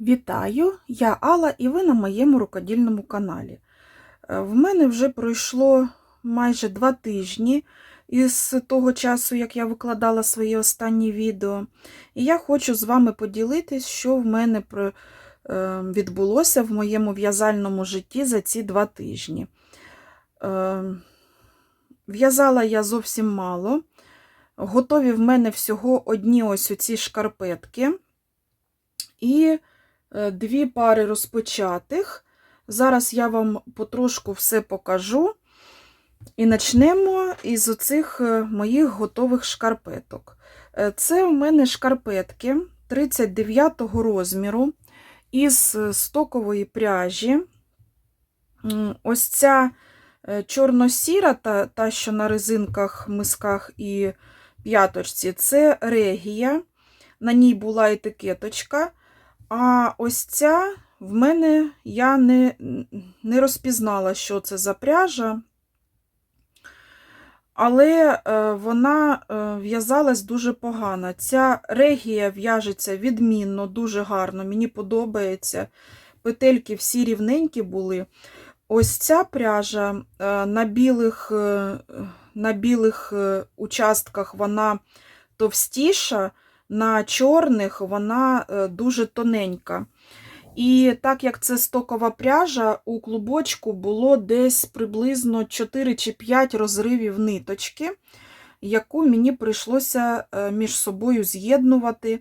Вітаю, я Алла і ви на моєму рукодільному каналі. Е, В мене вже пройшло майже два тижні із того часу, як я викладала своє останнє відео. І я хочу з вами поділитись, що в мене е, відбулося в моєму в'язальному житті за ці два тижні. Е, В'язала я зовсім мало. Готові в мене всього одні ось оці шкарпетки. І дві пари розпочатих. Зараз я вам потрошку все покажу. І почнемо із оцих е, моїх готових шкарпеток. Е, Це у мене шкарпетки 39 розміру із е, стокової пряжі. Ось ця е, чорно-сіра, та, та, що на резинках, мисках і п'яточці, це регія. На ній була етикеточка. А ось ця в мене я не, не розпізнала, що це за пряжа, але е, вона е, в'язалась дуже погано. Ця регія в'яжеться відмінно, дуже гарно, мені подобається. Петельки всі рівненькі були. Ось ця пряжа е, на білих, на білих участках вона товстіша, на чорних вона е, дуже тоненька. І так як це стокова пряжа, у клубочку було десь приблизно 4 чи 5 розривів ниточки, яку мені прийшлося е, між собою з'єднувати.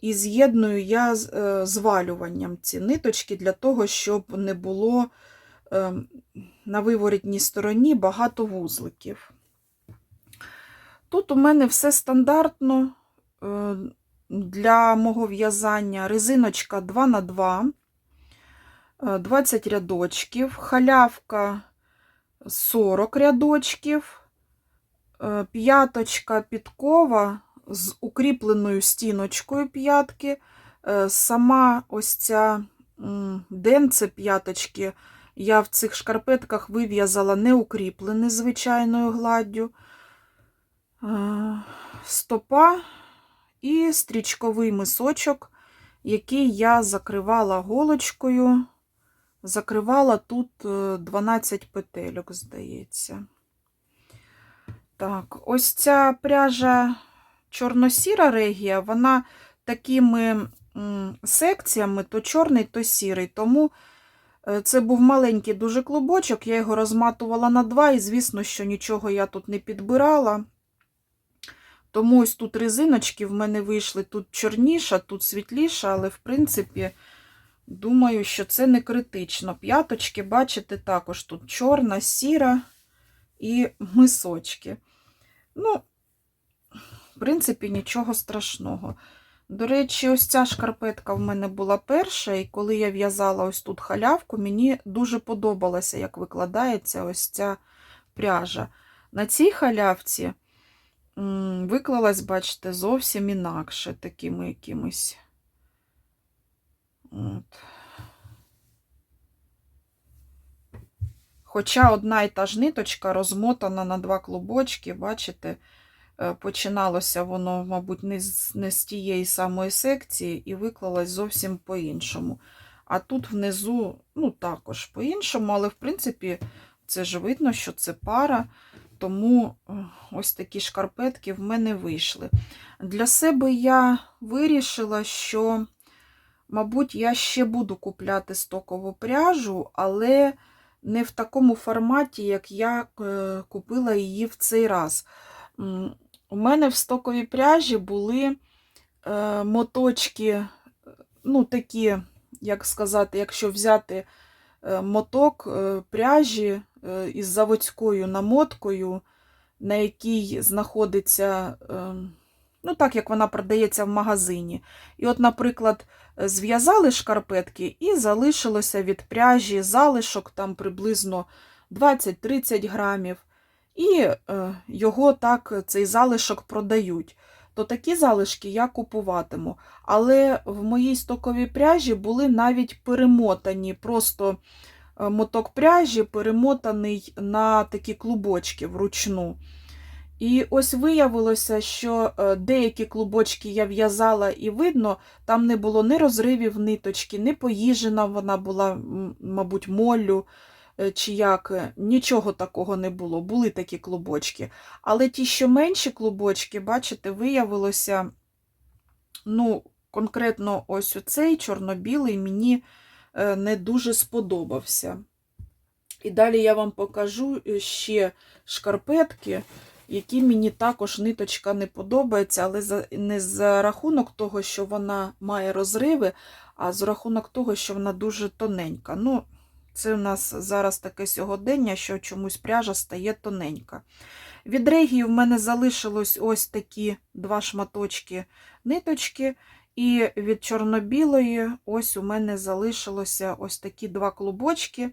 І з'єдную я з е, звалюванням ці ниточки для того, щоб не було на виворітній стороні багато вузликів. Тут у мене все стандартно для мого в'язання резиночка 2х2, 20 рядочків, халявка 40 рядочків, е, п'яточка підкова з укріпленою стіночкою п'ятки. Е, Сама ось ця м, денце п'яточки я в цих шкарпетках вив'язала не укріплений звичайною гладдю. Е, Стопа і стрічковий мисочок, який я закривала голочкою. Закривала тут е, 12 петельок, здається. Так, ось ця пряжа чорно-сіра регія, вона такими секціями, то чорний, то сірий. Тому е, це був маленький дуже клубочок, я його розматувала на два, і, звісно, що нічого я тут не підбирала. Тому ось тут резиночки в мене вийшли тут чорніша, тут світліша, але, в принципі, думаю, що це не критично. П'яточки, бачите, також тут чорна, сіра і мисочки. Ну, в принципі, нічого страшного. До речі, ось ця шкарпетка в мене була перша, і коли я в'язала ось тут халявку, мені дуже подобалося, як викладається ось ця пряжа. На цій халявці виклалась, бачите, зовсім інакше такими якимись. От. Хоча одна і та ж ниточка розмотана на два клубочки, бачите, е, починалося воно, мабуть, не з, не з тієї самої секції і виклалось зовсім по-іншому. А тут внизу, ну, також по-іншому, але, в принципі, це ж видно, що це пара, тому е, ось такі шкарпетки в мене вийшли. Для себе я вирішила, що, мабуть, я ще буду купляти стокову пряжу, але не в такому форматі, як я е, купила її в цей раз. У мене в стоковій пряжі були е, моточки, ну, такі, як сказати, якщо взяти моток пряжі із заводською намоткою, на якій знаходиться, е, ну, так як вона продається в магазині. І от, наприклад, зв'язали шкарпетки і залишилося від пряжі залишок там приблизно 20-30 грамів. І е, його так, цей залишок продають. То такі залишки я купуватиму. Але в моїй стоковій пряжі були навіть перемотані, просто е, моток пряжі перемотаний на такі клубочки вручну. І ось виявилося, що е, деякі клубочки я в'язала, і видно, там не було ні розривів ниточки, ні поїжена вона була, мабуть, моллю е, чи як. е, Нічого такого не було. Були такі клубочки. Але ті, що менші клубочки, бачите, виявилося, ну, конкретно ось оцей чорно-білий мені е, не дуже сподобався. І далі я вам покажу е, ще шкарпетки, які мені також ниточка не подобається, але не за рахунок того, що вона має розриви, а за рахунок того, що вона дуже тоненька. Ну, це у нас зараз таке сьогодення, що чомусь пряжа стає тоненька. Від регії в мене залишилось ось такі два шматочки ниточки. І від чорно-білої ось у мене залишилося ось такі два клубочки.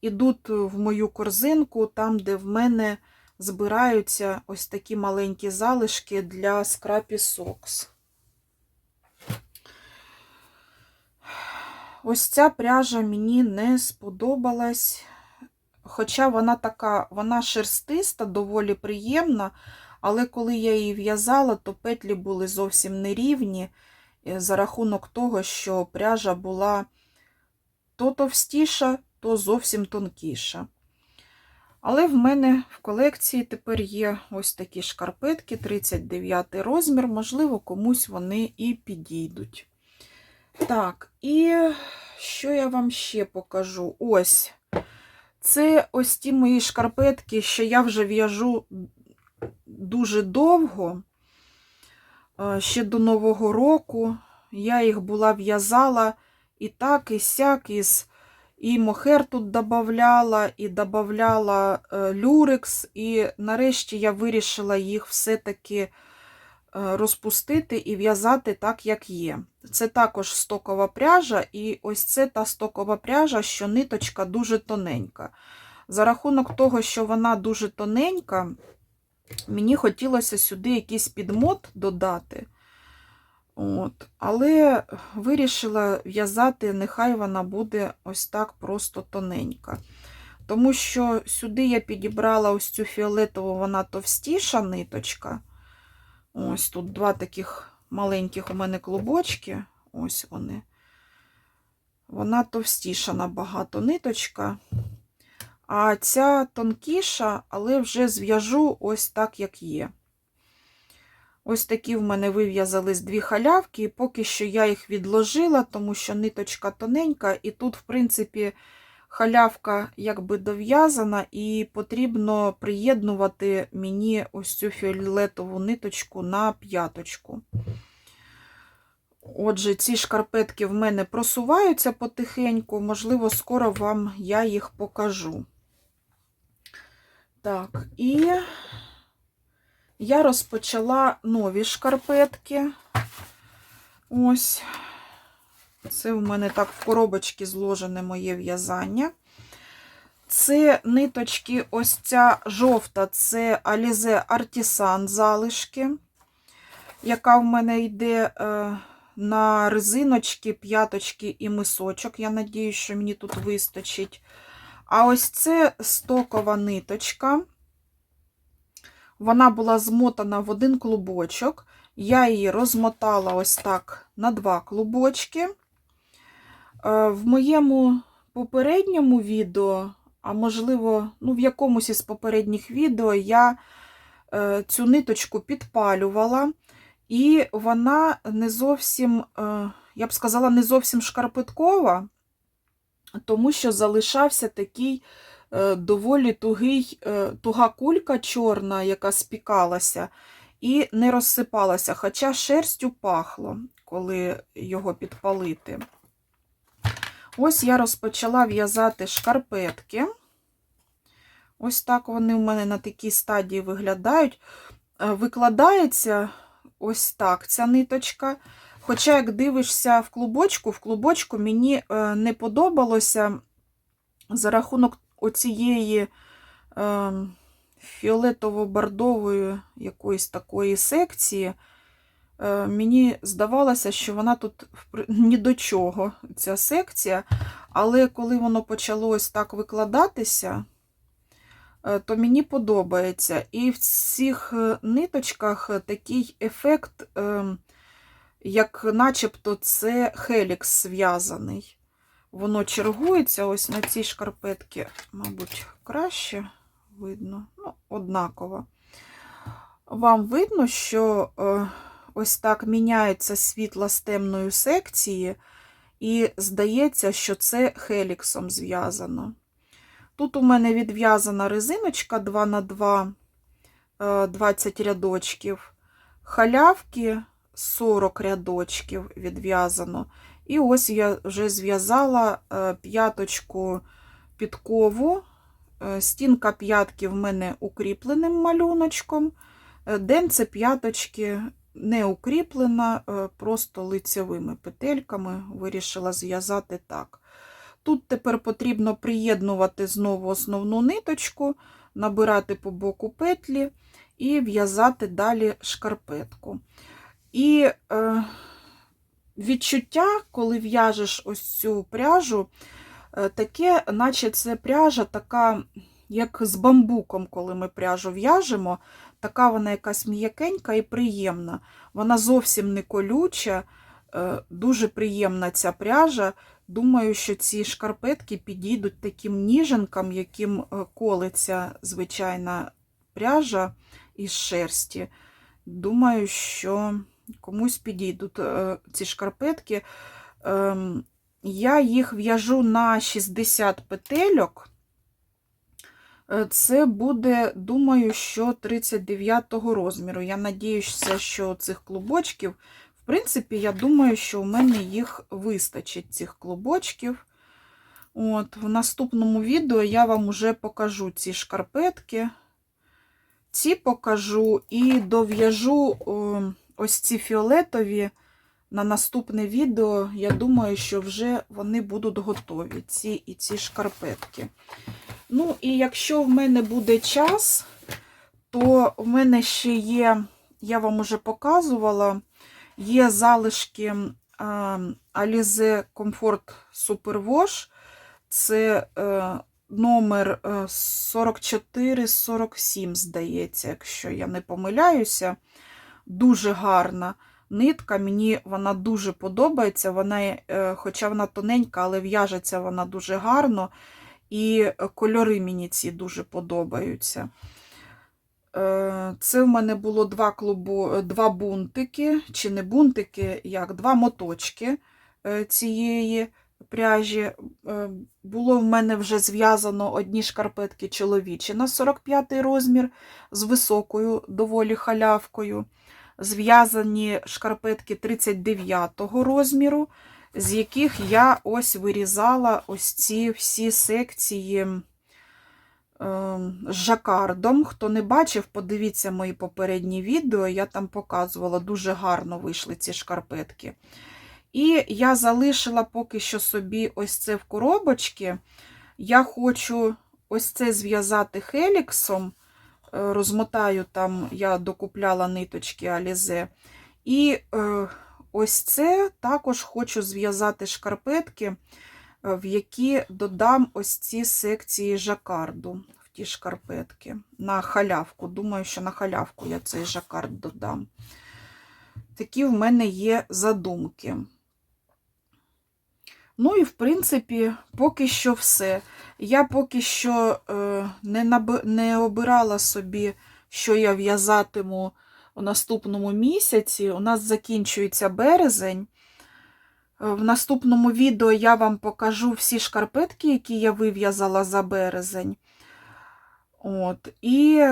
Ідуть в мою корзинку, там, де в мене збираються ось такі маленькі залишки для Scrappy Socks. Ось ця пряжа мені не сподобалась. Хоча вона така, вона шерстиста, доволі приємна, але коли я її в'язала, то петлі були зовсім нерівні за рахунок того, що пряжа була то товстіша, то зовсім тонкіша. Але в мене в колекції тепер є ось такі шкарпетки, 39 розмір, можливо, комусь вони і підійдуть. Так, і що я вам ще покажу? Ось. Це ось ті мої шкарпетки, що я вже в'яжу дуже довго, е, ще до Нового року. Я їх була в'язала і так, і сяк, із і мохер тут додавала, і додавала е, люрекс, і нарешті я вирішила їх все-таки е, розпустити і в'язати так, як є. Це також стокова пряжа, і ось це та стокова пряжа, що ниточка дуже тоненька. За рахунок того, що вона дуже тоненька, мені хотілося сюди якийсь підмот додати. От. Але вирішила в'язати, нехай вона буде ось так просто тоненька. Тому що сюди я підібрала ось цю фіолетову, вона товстіша ниточка. Ось тут два таких маленьких у мене клубочки. Ось вони. Вона товстіша набагато ниточка. А ця тонкіша, але вже зв'яжу ось так, як є. Ось такі в мене вив'язались дві халявки, і поки що я їх відложила, тому що ниточка тоненька, і тут, в принципі, халявка якби дов'язана, і потрібно приєднувати мені ось цю фіолетову ниточку на п'яточку. Отже, ці шкарпетки в мене просуваються потихеньку, можливо, скоро вам я їх покажу. Так, і я розпочала нові шкарпетки. Ось. Це в мене так в коробочці зложене моє в'язання. Це ниточки, ось ця жовта, це Alize Artisan залишки, яка в мене йде е, на резиночки, п'яточки і мисочок. Я надію, що мені тут вистачить. А ось це стокова ниточка. Вона була змотана в один клубочок. Я її розмотала ось так на два клубочки. Е, В моєму попередньому відео, а можливо, ну, в якомусь із попередніх відео я е, цю ниточку підпалювала, і вона не зовсім, е, я б сказала, не зовсім шкарпеткова, тому що залишався такий е, доволі тугий, е, туга кулька чорна, яка спікалася, і не розсипалася, хоча шерстю пахло, коли його підпалити. Ось я розпочала в'язати шкарпетки. Ось так вони у мене на такій стадії виглядають. Е, Викладається ось так ця ниточка. Хоча, як дивишся в клубочку, в клубочку мені е, не подобалося за рахунок оцієї е, фіолетово-бордової якоїсь такої секції. Е, Мені здавалося, що вона тут ні до чого, ця секція. Але коли воно почало ось так викладатися, то мені подобається. І в цих ниточках такий ефект, е, як начебто це хелікс зв'язаний. Воно чергується ось на цій шкарпетці, мабуть, краще видно, ну, однаково. Вам видно, що е, ось так міняється світло з темної секції, і здається, що це хеліксом зв'язано. Тут у мене відв'язана резиночка 2 на 2 е, 20 рядочків, халявки 40 рядочків відв'язано. І ось я вже зв'язала е, п'яточку підкову. Е, Стінка п'ятки в мене укріпленим малюночком. Е, Денце п'яточки не укріплена, просто лицевими петельками вирішила зв'язати так. Тут тепер потрібно приєднувати знову основну ниточку, набирати по боку петлі і в'язати далі шкарпетку. І е, відчуття, коли в'яжеш ось цю пряжу, е, таке, наче це пряжа така, як з бамбуком, коли ми пряжу в'яжемо, така вона якась м'якенька і приємна. Вона зовсім не колюча, е, дуже приємна ця пряжа. Думаю, що ці шкарпетки підійдуть таким ніженкам, яким е, колиться звичайна пряжа із шерсті. Думаю, що комусь підійдуть е, ці шкарпетки. Ем, Я їх в'яжу на 60 петельок. Е, Це буде, думаю, що 39 розміру. Я надіюся, що цих клубочків, в принципі, я думаю, що у мене їх вистачить, цих клубочків. От, В наступному відео я вам уже покажу ці шкарпетки. Ці покажу і дов'яжу о, ось ці фіолетові на наступне відео. Я думаю, що вже вони будуть готові, ці і ці шкарпетки. Ну, і якщо в мене буде час, то в мене ще є, я вам уже показувала, є залишки Alize Comfort Super Wash. Це е, номер 44-47, здається, якщо я не помиляюся. Дуже гарна нитка. Мені вона дуже подобається. Вона, е, хоча вона тоненька, але в'яжеться вона дуже гарно. І кольори мені ці дуже подобаються. Е, Це в мене було два клубу, два бунтики, чи не бунтики, як два моточки е, цієї пряжі. Е, Було в мене вже зв'язано одні шкарпетки чоловічі на 45 розмір з високою доволі халявкою. Зв'язані шкарпетки 39 розміру з яких я ось вирізала ось ці всі секції е, з жакардом. Хто не бачив, подивіться мої попередні відео, я там показувала, дуже гарно вийшли ці шкарпетки. І я залишила поки що собі ось це в коробочці. Я хочу ось це зв'язати хеліксом. Е, Розмотаю там, я докупляла ниточки Алізе. І е, Ось це також хочу зв'язати шкарпетки, е, в які додам ось ці секції жакарду в ті шкарпетки на халявку. Думаю, що на халявку я цей жакард додам. Такі в мене є задумки. Ну і, в принципі, поки що все. Я поки що е, не, наб... не обирала собі, що я в'язатиму у наступному місяці. У нас закінчується березень. Е, В наступному відео я вам покажу всі шкарпетки, які я вив'язала за березень. От. І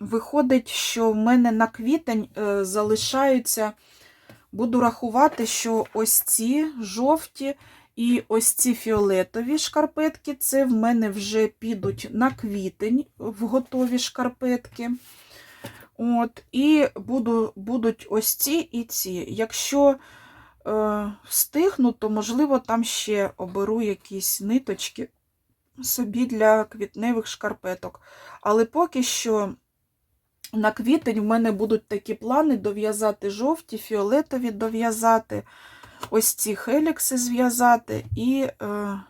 виходить, що в мене на квітень е, залишаються, буду рахувати, що ось ці жовті і ось ці фіолетові шкарпетки, це в мене вже підуть на квітень в готові шкарпетки. От, І буду, будуть ось ці і ці. Якщо е, встигну, то, можливо, там ще оберу якісь ниточки собі для квітневих шкарпеток. Але поки що на квітень в мене будуть такі плани дов'язати жовті, фіолетові дов'язати, ось ці хелікси зв'язати. І е,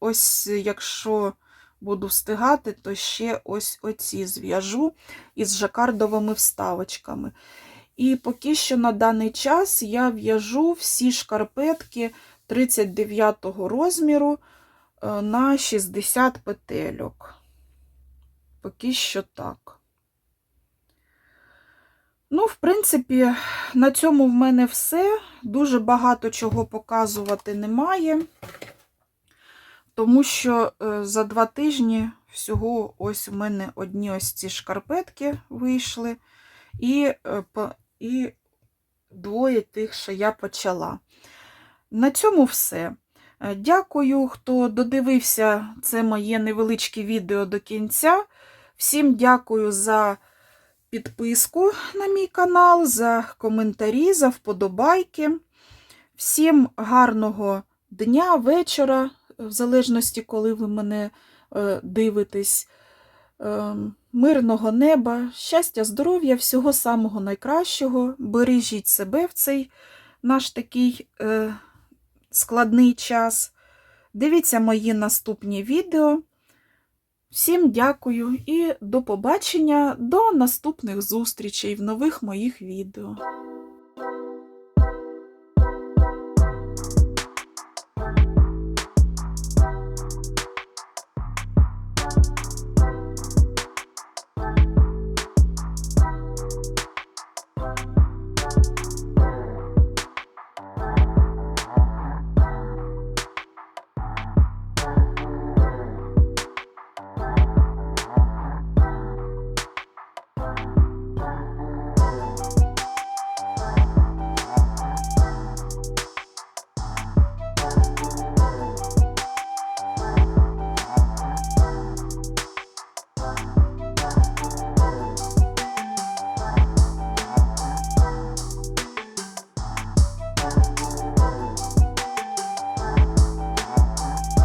ось, якщо буду встигати, то ще ось оці зв'яжу із жакардовими вставочками. І поки що на даний час я в'яжу всі шкарпетки 39 розміру е, на 60 петельок. Поки що так. Ну, в принципі, на цьому в мене все. Дуже багато чого показувати немає, тому що е, за два тижні всього ось у мене одні ось ці шкарпетки вийшли, і, е, і двоє тих, що я почала. На цьому все. Е, Дякую, хто додивився це моє невеличке відео до кінця. Всім дякую за підписку на мій канал, за коментарі, за вподобайки. Всім гарного дня, вечора, в залежності, коли ви мене е, дивитесь. Е, мирного неба, щастя, здоров'я, всього самого найкращого. Бережіть себе в цей наш такий е, складний час. Дивіться мої наступні відео. Всім дякую і до побачення, до наступних зустрічей в нових моїх відео.